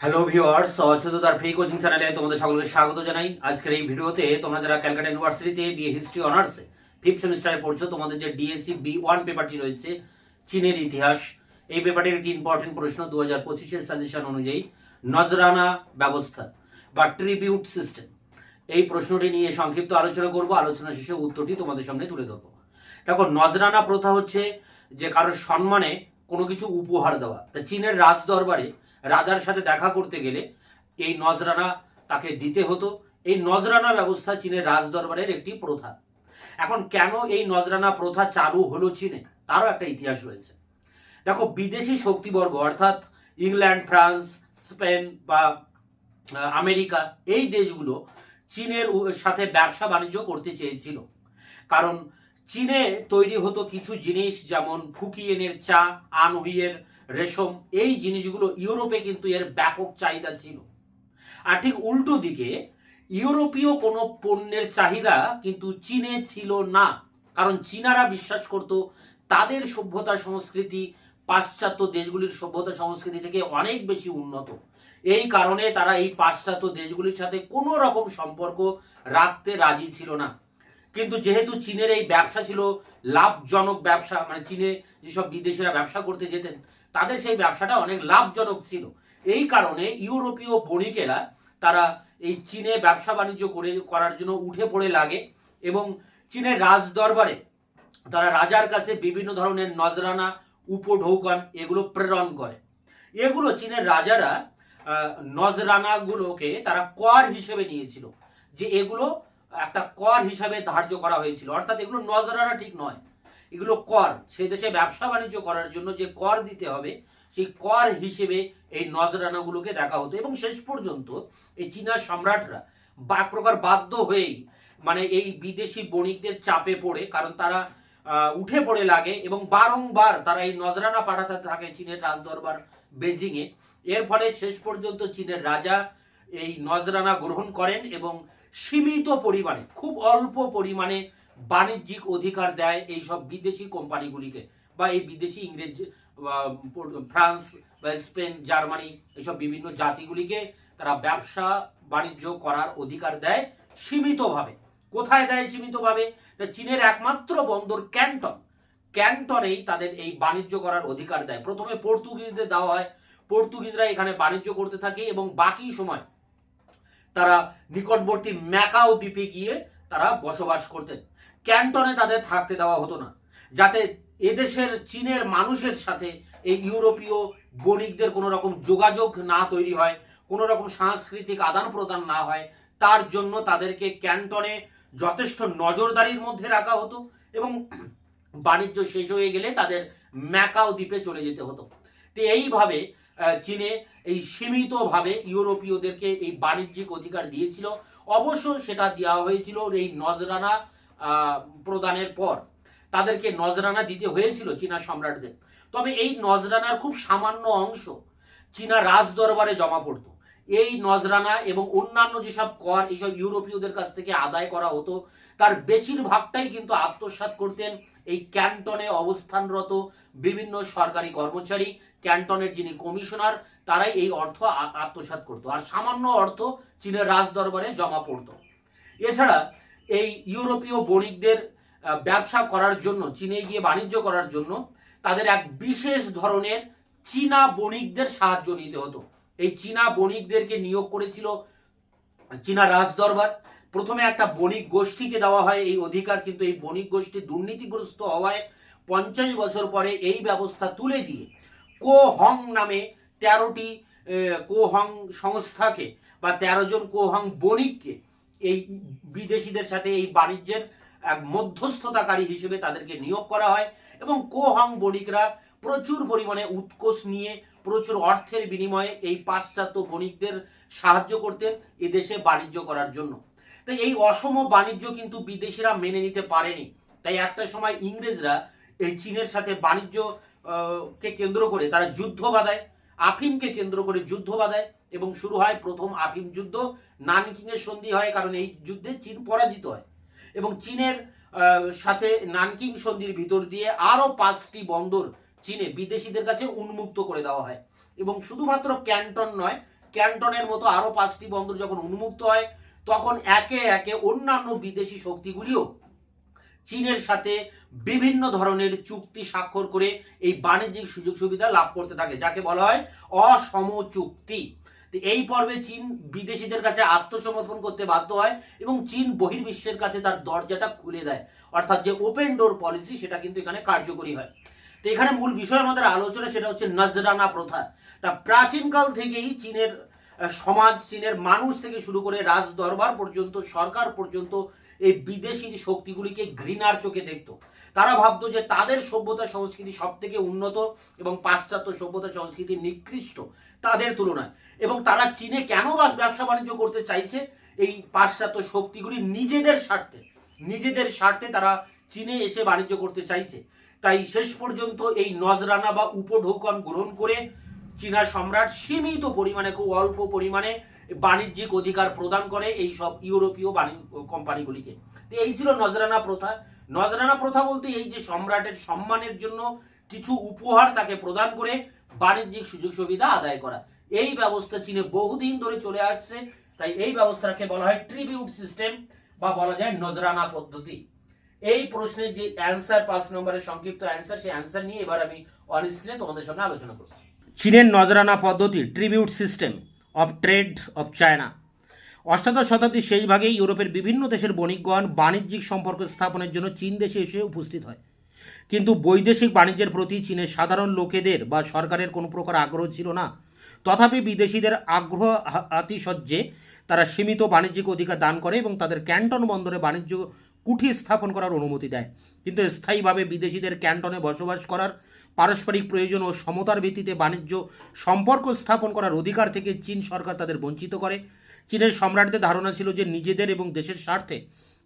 Hello viewers অচ্যুতার free coaching চ্যানেলে তোমাদের সকলকে স্বাগত জানাই। আজকের এই ভিডিওতে তোমরা যারা ক্যালকাটা ইউনিভার্সিটিতে বিএ হিস্ট্রি অনার্সে ফিফথ সেমিস্টারে পড়ছো, তোমাদের যে ডিএসসি বি ওয়ান পেপারটি রয়েছে, চীনের ইতিহাস, এই পেপারটির একটি ইম্পর্টেন্ট প্রশ্ন দু হাজার পঁচিশের সাজেশন অনুযায়ী, নজরানা ব্যবস্থা বা ট্রিবিউট সিস্টেম এই প্রশ্নটি নিয়ে সংক্ষিপ্ত আলোচনা করব, আলোচনা শেষে উত্তরটি তোমাদের সামনে তুলে ধরবো। দেখো, নজরানা প্রথা হচ্ছে যে কারোর সম্মানে কোনো কিছু উপহার দেওয়া। তা চীনের রাজ দরবারে রাজার সাথে দেখা করতে গেলে এই নজরানা তাকে দিতে হতো। এই নজরানা ব্যবস্থা চীনের রাজ দরবারের একটি প্রথা। এখন কেন এই নজরানা প্রথা চালু হলো চীনে? তারও একটা ইতিহাস রয়েছে। দেখো, বিদেশি শক্তিবর্গ, অর্থাৎ ইংল্যান্ড, ফ্রান্স, স্পেন বা আমেরিকা, এই দেশগুলো চীনের সাথে ব্যবসা বাণিজ্য করতে চেয়েছিল। কারণ চীনে তৈরি হতো কিছু জিনিস, যেমন ফুকিয়েনের চা, আনহুইয়ের রেশম, এই জিনিসগুলো ইউরোপে কিন্তু এর ব্যাপক চাহিদা ছিল। আর ঠিক উল্টো দিকে, ইউরোপীয় কোনো পণ্যের চাহিদা কিন্তু চীনে ছিল না। কারণ চীনারা বিশ্বাস করত, তাদের সভ্যতা সংস্কৃতি, পাশ্চাত্য দেশগুলির সভ্যতা সংস্কৃতি থেকে অনেক বেশি উন্নত। এই কারণে তারা এই পাশ্চাত্য দেশগুলির সাথে কোনো রকম সম্পর্ক রাখতে রাজি ছিল না। কিন্তু যেহেতু চীনের এই ব্যবসা ছিল, লাভজনক ব্যবসা মানে চীনে যেসব বিদেশিরা ব্যবসা করতে যেতেন তাদের সেই ব্যবসাটা অনেক লাভজনক ছিল। এই কারণে ইউরোপীয় বণিকেরা তারা এই চীনে ব্যবসা বাণিজ্য করে, করার জন্য উঠে পড়ে লাগে এবং চীনের রাজ দরবারে তারা রাজার কাছে বিভিন্ন ধরনের নজরানা, উপঢৌকান এগুলো প্রেরণ করে। এগুলো চীনের রাজারা নজরানাগুলোকে তারা কর হিসেবে নিয়েছিল। যে এগুলো একটা কর হিসাবে ধার্য করা হয়েছিল। অর্থাৎ এগুলো নজরানা ঠিক নয়। এগুলো কর। সে দেশে ব্যবসা বাণিজ্য করার জন্য যে কর দিতে হবে, সেই কর হিসেবে এই নজরানাগুলোকে দেখা হতো। এবং শেষ পর্যন্ত এই চীনা সম্রাটরা বা প্রকার বাধ্য হয়েই মানে এই বিদেশি বণিকদের চাপে পড়ে, কারণ তারা উঠে পড়ে লাগে এবং বারংবার তারা এই নজরানা পাঠাতে থাকে চীনের রাজদরবার বেজিং এ এর ফলে শেষ পর্যন্ত চীনের রাজা এই নজরানা গ্রহণ করেন এবং সীমিত পরিমাণে, খুব অল্প পরিমাণে বাণিজ্যিক অধিকার দেয় এই সব বিদেশি কোম্পানিগুলিকে বা এই বিদেশি ইংরেজ ফ্রান্স বা স্পেন, জার্মানি এইসব বিভিন্ন জাতিগুলিকে তারা ব্যবসা বাণিজ্য করার অধিকার দেয় সীমিতভাবে। কোথায় দেয় সীমিতভাবে? চীনের একমাত্র বন্দর ক্যান্টন। ক্যান্টনেই তাদের এই বাণিজ্য করার অধিকার দেয়। প্রথমে পর্তুগিজদের দেওয়া হয়। পর্তুগিজরা এখানে বাণিজ্য করতে থাকে এবং বাকি সময় তারা নিকটবর্তী ম্যাকাও দ্বীপে গিয়ে তারা বসবাস করতেন। ক্যান্টনে তাদের থাকতে দেওয়া হতো না। যাতে এদেশের, চীনের মানুষের সাথে এই ইউরোপীয় বণিকদের কোনো রকম যোগাযোগ না তৈরি হয়, কোনো রকম সাংস্কৃতিক আদান প্রদান না হয়, তার জন্য তাদেরকে ক্যান্টনে যথেষ্ট নজরদারির মধ্যে রাখা হতো এবং বাণিজ্য শেষ হয়ে গেলে তাদের ম্যাকাও দ্বীপে চলে যেতে হতো। তো এইভাবে চীনে এই সীমিতভাবে ইউরোপীয়দেরকে এই বাণিজ্যিক অধিকার দিয়েছিল। অবশ্য সেটা দেওয়া হয়েছিল, এই নজরানা প্রদানের পর তাদেরকে নজরানা দিতে হয়েছিল চীনা সম্রাটদের। তবে এই নজরানার খুব সামান্য অংশ চীনা রাজ দরবারে জমা পড়তো। এই নজরানা এবং অন্যান্য যেসব কর, এইসব ইউরোপীয়দের কাছ থেকে আদায় করা হতো, তার বেশিরভাগটাই কিন্তু আত্মসাৎ করতেন এই ক্যান্টনে অবস্থানরত বিভিন্ন সরকারি কর্মচারী, ক্যান্টনের যিনি কমিশনার, তারাই এই অর্থ আ- আত্মসাৎ করতো। আর সামান্য অর্থ চীনের রাজ দরবারে জমা পড়তো। এছাড়া এই ইউরোপীয় বণিকদের ব্যবসা করার জন্য, চীনে গিয়ে বাণিজ্য করার জন্য তাদের এক বিশেষ ধরনের চীনা বণিকদের সাহায্য নিতে হতো। এই চীনা বণিকদেরকে নিয়োগ করেছিল চীনা রাজ দরবার প্রথমে একটা বণিক গোষ্ঠীকে দেওয়া হয়, এই অধিকার কিন্তু এই বণিক গোষ্ঠী দুর্নীতিগ্রস্ত হওয়ায় পঞ্চাশ বছর পরে এই ব্যবস্থা তুলে দিয়ে কো হং নামে তেরোটি কো হং সংস্থাকে বা তেরো জন কো হং বণিককে এই বিদেশিদের সাথে এই বাণিজ্যের এক মধ্যস্থতাকারী হিসেবে তাদেরকে নিয়োগ করা হয় এবং কো হং বণিকরা প্রচুর পরিমাণে উৎকোষ নিয়ে প্রচুর অর্থের বিনিময়ে এই পাশ্চাত্য বণিকদের সাহায্য করতেন এদেশে বাণিজ্য করার জন্য। তাই এই অসম বাণিজ্য কিন্তু বিদেশিরা মেনে নিতে পারেনি। তাই একটা সময় ইংরেজরা এই চীনের সাথে বাণিজ্য কে কেন্দ্র করে তারা যুদ্ধ বাঁধায়, আফিমকে কেন্দ্র করে যুদ্ধ বাঁধায়। এবং শুরু হয় প্রথম আফিম যুদ্ধ। নানকিংয়ের সন্ধি হয় কারণ এই যুদ্ধে চীন পরাজিত হয়। এবং চীনের সাথে নানকিং সন্ধির ভিতর দিয়ে আরও পাঁচটি বন্দর চীনে বিদেশিদের কাছে উন্মুক্ত করে দেওয়া হয়। এবং শুধুমাত্র ক্যান্টন নয়, ক্যান্টনের মতো আরও পাঁচটি বন্দর যখন উন্মুক্ত হয়, তখন একে একে অন্যান্য বিদেশি শক্তিগুলিও চীনের সাথে বিভিন্ন ধরনের চুক্তি স্বাক্ষর করে এই বাণিজ্যিক সুযোগ সুবিধা লাভ করতে থাকে, যাকে বলা হয় অসম চুক্তি এই পর্বে চীন বিদেশিদের কাছে আত্মসমর্পণ করতে বাধ্য হয় এবং চীন বহির্বিশ্বের কাছে তার দরজাটা খুলে দেয়। অর্থাৎ যে ওপেন ডোর পলিসি সেটা কিন্তু এখানে কার্যকরী হয়। তো এখানে মূল বিষয় আমাদের আলোচনা, সেটা হচ্ছে নজরানা প্রথা। তা প্রাচীনকাল থেকেই চীনের সমাজ, চীনের মানুষ থেকে শুরু করে রাজ দরবার পর্যন্ত, সরকার পর্যন্ত এই বিদেশি শক্তিগুলিকে ঘৃণার চোখে দেখতো। তারা ভাবতো যে তাদের সভ্যতা সংস্কৃতি সব থেকে উন্নত এবং পাশ্চাত্য সভ্যতা সংস্কৃতি নিকৃষ্ট তাদের তুলনায়। এবং তারা চীনে কেন ব্যবসা বাণিজ্য করতে চাইছে? এই পাশ্চাত্য শক্তিগুলি নিজেদের স্বার্থে নিজেদের স্বার্থে তারা চীনে এসে বাণিজ্য করতে চাইছে। তাই শেষ পর্যন্ত এই নজরানা বা উপঢৌকন গ্রহণ করে চীনা সম্রাট সীমিত পরিমাণে, খুব অল্প পরিমাণে বাণিজ্যিক অধিকার প্রদান করে এই সব ইউরোপীয় কোম্পানিগুলিকে। তো এই ছিল নজরানা প্রথা। নজরানা প্রথা বলতে এই যে সম্রাটের সম্মানের জন্য কিছু উপহার তাকে প্রদান করে বাণিজ্যিক সুযোগ সুবিধা আদায় করা। এই ব্যবস্থা চীনে বহুদিন ধরে চলে আসছে। তাই এই ব্যবস্থাকে বলা হয় ট্রিবিউট সিস্টেম বা বলা যায় নজরানা পদ্ধতি। এই প্রশ্নের যে অ্যান্সার পাঁচ নম্বরের সংক্ষিপ্ত অ্যান্সার, সেই অ্যান্সার নিয়ে এবার আমি অন স্ক্রিনে তোমাদের সঙ্গে আলোচনা করব। চীনের নজরানা পদ্ধতি tribute system of trade of China. অষ্টাদশ শতাব্দীর শেষ ভাগে ইউরোপের বিভিন্ন দেশের বণিকগণ বাণিজ্যিক সম্পর্ক স্থাপনের জন্য চীন দেশে এসে উপস্থিত হয়। কিন্তু বৈদেশিক বাণিজ্যের প্রতি চীনের সাধারণ লোকেদের বা সরকারের কোনো প্রকার আগ্রহ ছিল না। তথাপি বিদেশিদের আগ্রহ আতিশয্যে তারা সীমিত বাণিজ্যিক অধিকার দান করে এবং তাদের ক্যান্টন বন্দরে বাণিজ্য কুঠি স্থাপন করার অনুমতি দেয়। কিন্তু স্থায়ীভাবে বিদেশিদের ক্যান্টনে বসবাস করার পারস্পরিক প্রয়োজন ও সমতার ভিত্তিতে বাণিজ্য সম্পর্ক স্থাপন করার অধিকার থেকে চীন সরকার তাদের বঞ্চিত করে। চীনের সম্রাটদের ধারণা ছিল যে নিজেদের এবং দেশের স্বার্থে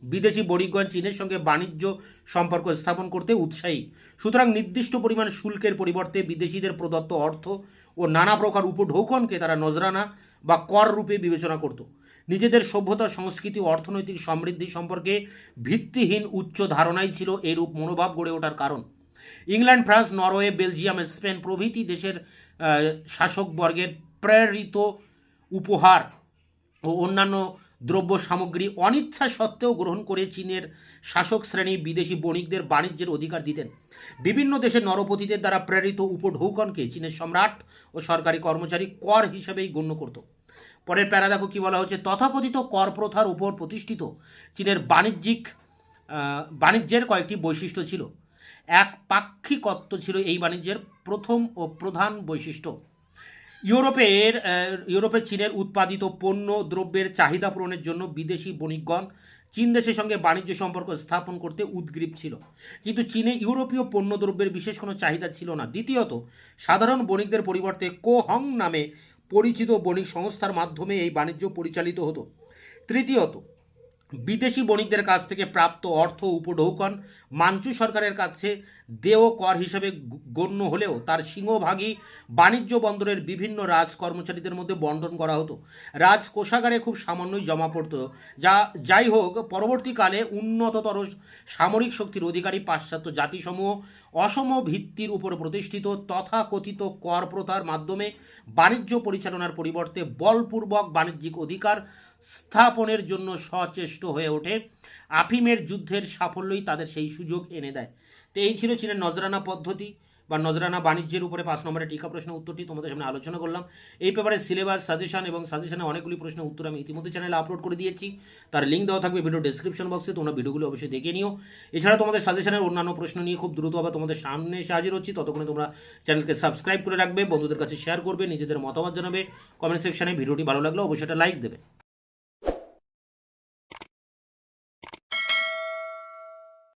বিদেশি বণিকগণ চীনের সঙ্গে বাণিজ্য সম্পর্ক স্থাপন করতে উৎসাহী। সুতরাং নির্দিষ্ট পরিমাণ শুল্কের পরিবর্তে বিদেশিদের প্রদত্ত অর্থ ও নানা প্রকার উপঢৌকনকে তারা নজরানা বা কর রূপে বিবেচনা করত। নিজেদের সভ্যতা, সংস্কৃতি ও অর্থনৈতিক সমৃদ্ধি সম্পর্কে ভিত্তিহীন উচ্চ ধারণাই ছিল এরূপ মনোভাব গড়ে ওঠার কারণ। England, France, Norway, Belgium, Spain প্রভৃতি দেশের শাসকবর্গের প্রেরিত উপহার ও অন্যান্য দ্রব্য সামগ্রী অনিচ্ছা সত্ত্বেও গ্রহণ করে চীনের শাসক শ্রেণি বিদেশি বণিকদের বাণিজ্যের অধিকার দিতেন। বিভিন্ন দেশের নরপতিদের দ্বারা প্রেরিত উপঢৌকনকে চীনের সম্রাট ও সরকারি কর্মচারী কর হিসেবেই গণ্য করত। পরের প্যারা দেখো কি বলা হচ্ছে তথাকথিত কর প্রথার উপর প্রতিষ্ঠিত চীনের বাণিজ্যিক বাণিজ্যের কয়েকটি বৈশিষ্ট্য ছিল। এক পাক্ষিকত্ব ছিল এই বাণিজ্যের প্রথম ও প্রধান বৈশিষ্ট্য। ইউরোপের ইউরোপে চীনের উৎপাদিত পণ্য দ্রব্যের চাহিদা পূরণের জন্য বিদেশি বণিকগণ চীন দেশের সঙ্গে বাণিজ্য সম্পর্ক স্থাপন করতে উদ্গ্রীব ছিল। কিন্তু চীনে ইউরোপীয় পণ্যদ্রব্যের বিশেষ কোনো চাহিদা ছিল না। দ্বিতীয়ত, সাধারণ বণিকদের পরিবর্তে কোহং নামে পরিচিত বণিক সংস্থার মাধ্যমে এই বাণিজ্য পরিচালিত হতো। তৃতীয়ত বিদেশি বণিকদের কাছ থেকে প্রাপ্ত অর্থ উপঢৌকন মাঞ্চু সরকারের কাছে দেয় কর হিসেবে গণ্য হলেও তার সিংহভাগই বাণিজ্য বন্দরের বিভিন্ন রাজ কর্মচারীদের মধ্যে বন্টন করা হতো। রাজ কোষাগারে খুব সামান্যই জমা পড়তো। যা যাই হোক, পরবর্তীকালে উন্নততর সামরিক শক্তির অধিকারী পাশ্চাত্য জাতিসমূহ অসম ভিত্তির উপর প্রতিষ্ঠিত তথাকথিত কর প্রথার মাধ্যমে বাণিজ্য পরিচালনার পরিবর্তে বলপূর্বক বাণিজ্যিক অধিকার স্থাপনের জন্য সচেষ্ট হয়ে ওঠে। আফিমের যুদ্ধের সাফল্যই তাদের সেই সুযোগ এনে দেয়। তো এই ছিল চীনের নজরানা পদ্ধতি বা নজরানা বাণিজ্যের উপরে পাঁচ নম্বরের টিকা প্রশ্নের উত্তরটি তোমাদের সামনে আলোচনা করলাম। এই পেপারে সিলেবাস সাজেশন এবং সাজেশনে অনেকগুলি প্রশ্নের উত্তর আমি ইতিমধ্যে চ্যানেলে আপলোড করে দিয়েছি। তার লিঙ্ক দেওয়া থাকবে ভিডিও ডিসক্রিপশন বক্সে তোমরা ভিডিওগুলো অবশ্যই দেখে নিও। এছাড়া তোমাদের সাজেশনের অন্যান্য প্রশ্ন নিয়ে খুব দ্রুত আবার তোমাদের সামনে এসে হাজির হচ্ছি। ততক্ষণে তোমরা চ্যানেলকে সাবস্ক্রাইব করে রাখবে, বন্ধুদের কাছে শেয়ার করবে, নিজেদের মতামত জানাবে। কমেন্ট সেকশনে ভিডিওটি ভালো লাগলে অবশ্যই লাইক দেবে।